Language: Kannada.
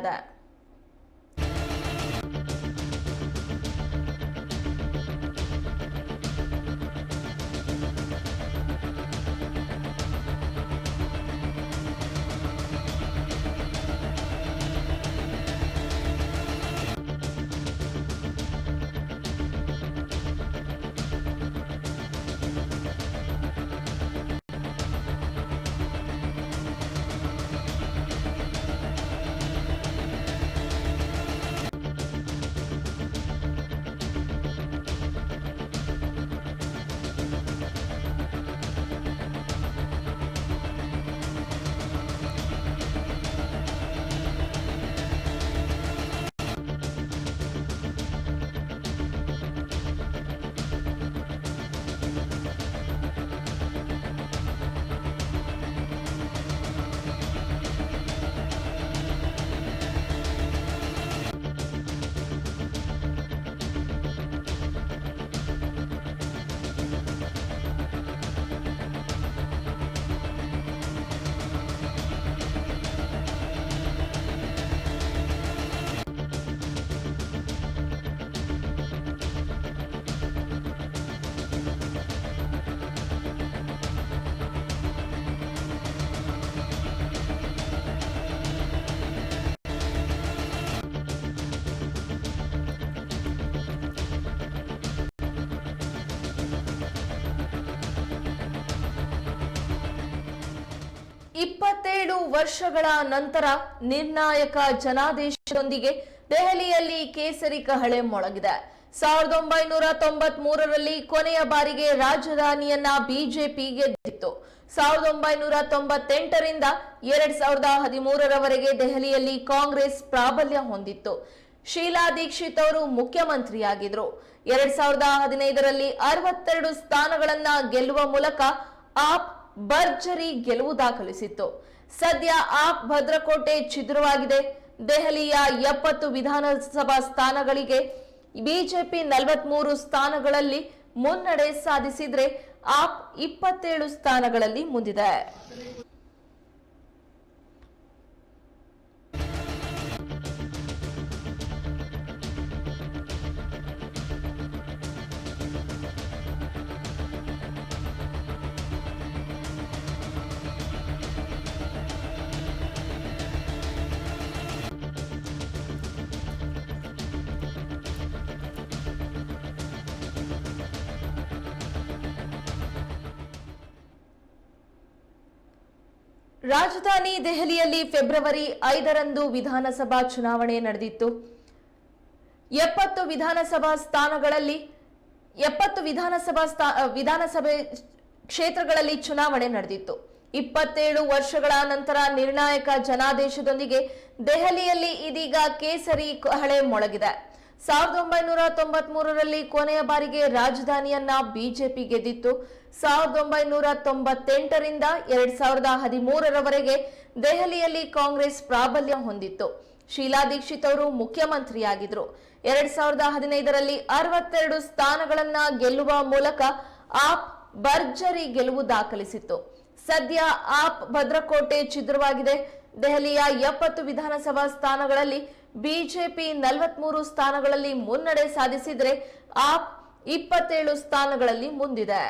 that ವರ್ಷಗಳ ನಂತರ ನಿರ್ಣಾಯಕ ಜನಾದೇಶದೊಂದಿಗೆ ದೆಹಲಿಯಲ್ಲಿ ಕೇಸರಿ ಕಹಳೆ ಮೊಳಗಿದೆ. ಸಾವಿರದ ಒಂಬೈನೂರ ತೊಂಬತ್ ಮೂರರಲ್ಲಿ ಕೊನೆಯ ಬಾರಿಗೆ ರಾಜಧಾನಿಯನ್ನ ಬಿಜೆಪಿ ಗೆದ್ದಿತ್ತು. ಸಾವಿರದ ಒಂಬೈನೂರ ತೊಂಬತ್ತೆಂಟರಿಂದ ಎರಡ್ ಸಾವಿರದ ಹದಿಮೂರರವರೆಗೆ ದೆಹಲಿಯಲ್ಲಿ ಕಾಂಗ್ರೆಸ್ ಪ್ರಾಬಲ್ಯ ಹೊಂದಿತ್ತು. ಶೀಲಾ ದೀಕ್ಷಿತ್ ಅವರು ಮುಖ್ಯಮಂತ್ರಿಯಾಗಿದ್ರು. ಎರಡ್ ಸಾವಿರದ ಹದಿನೈದರಲ್ಲಿ ಅರವತ್ತೆರಡು ಸ್ಥಾನಗಳನ್ನ ಗೆಲ್ಲುವ ಮೂಲಕ ಆಪ್ ಭರ್ಜರಿ ಗೆಲುವು ದಾಖಲಿಸಿತ್ತು. ಸದ್ಯ ಆಪ್ ಭದ್ರಕೋಟೆ ಛಿದ್ರವಾಗಿದೆ. ದೆಹಲಿಯ ಎಪ್ಪತ್ತು ವಿಧಾನಸಭಾ ಸ್ಥಾನಗಳಿಗೆ ಬಿಜೆಪಿ ನಲವತ್ಮೂರು ಸ್ಥಾನಗಳಲ್ಲಿ ಮುನ್ನಡೆ ಸಾಧಿಸಿದ್ರೆ ಆಪ್ ಇಪ್ಪತ್ತೇಳು ಸ್ಥಾನಗಳಲ್ಲಿ ಮುಂದಿದೆ. ರಾಜಧಾನಿ ದೆಹಲಿಯಲ್ಲಿ ಫೆಬ್ರವರಿ ಐದರಂದು ವಿಧಾನಸಭಾ ಚುನಾವಣೆ ನಡೆದಿತ್ತು. ಎಪ್ಪತ್ತು ವಿಧಾನಸಭಾ ಸ್ಥಾನಗಳಲ್ಲಿ, ಎಪ್ಪತ್ತು ವಿಧಾನಸಭಾ ಸ್ಥಾ, ವಿಧಾನಸಭೆ ಕ್ಷೇತ್ರಗಳಲ್ಲಿ ಚುನಾವಣೆ ನಡೆದಿತ್ತು. ಇಪ್ಪತ್ತೇಳು ವರ್ಷಗಳ ನಂತರ ನಿರ್ಣಾಯಕ ಜನಾದೇಶದೊಂದಿಗೆ ದೆಹಲಿಯಲ್ಲಿ ಇದೀಗ ಕೇಸರಿ ಕಹಳೆ ಮೊಳಗಿದೆ. ಸಾವಿರದ ಒಂಬೈನೂರ ತೊಂಬತ್ ಮೂರರಲ್ಲಿ ಕೊನೆಯ ಬಾರಿಗೆ ರಾಜಧಾನಿಯನ್ನ ಬಿಜೆಪಿ ಗೆದ್ದಿತ್ತು. ಸಾವಿರದ ಒಂಬೈನೂರ ತೊಂಬತ್ತೆಂಟರಿಂದ ಎರಡ್ ಸಾವಿರದ ಹದಿಮೂರರವರೆಗೆ ದೆಹಲಿಯಲ್ಲಿ ಕಾಂಗ್ರೆಸ್ ಪ್ರಾಬಲ್ಯ ಹೊಂದಿತ್ತು. ಶೀಲಾ ದೀಕ್ಷಿತ್ ಅವರು ಮುಖ್ಯಮಂತ್ರಿಯಾಗಿದ್ರು. ಎರಡ್ ಸಾವಿರದ ಹದಿನೈದರಲ್ಲಿ ಅರವತ್ತೆರಡು ಸ್ಥಾನಗಳನ್ನ ಗೆಲ್ಲುವ ಮೂಲಕ ಆಪ್ ಭರ್ಜರಿ ಗೆಲುವು ದಾಖಲಿಸಿತ್ತು. ಸದ್ಯ ಆಪ್ ಭದ್ರಕೋಟೆ ಛಿದ್ರವಾಗಿದೆ. ದೆಹಲಿಯ ಎಪ್ಪತ್ತು ವಿಧಾನಸಭಾ ಸ್ಥಾನಗಳಲ್ಲಿ ಬಿಜೆಪಿ ನಲವತ್ಮೂರು ಸ್ಥಾನಗಳಲ್ಲಿ ಮುನ್ನಡೆ ಸಾಧಿಸಿದರೆ ಆಪ್ ಇಪ್ಪತ್ತೇಳು ಸ್ಥಾನಗಳಲ್ಲಿ ಮುಂದಿದೆ.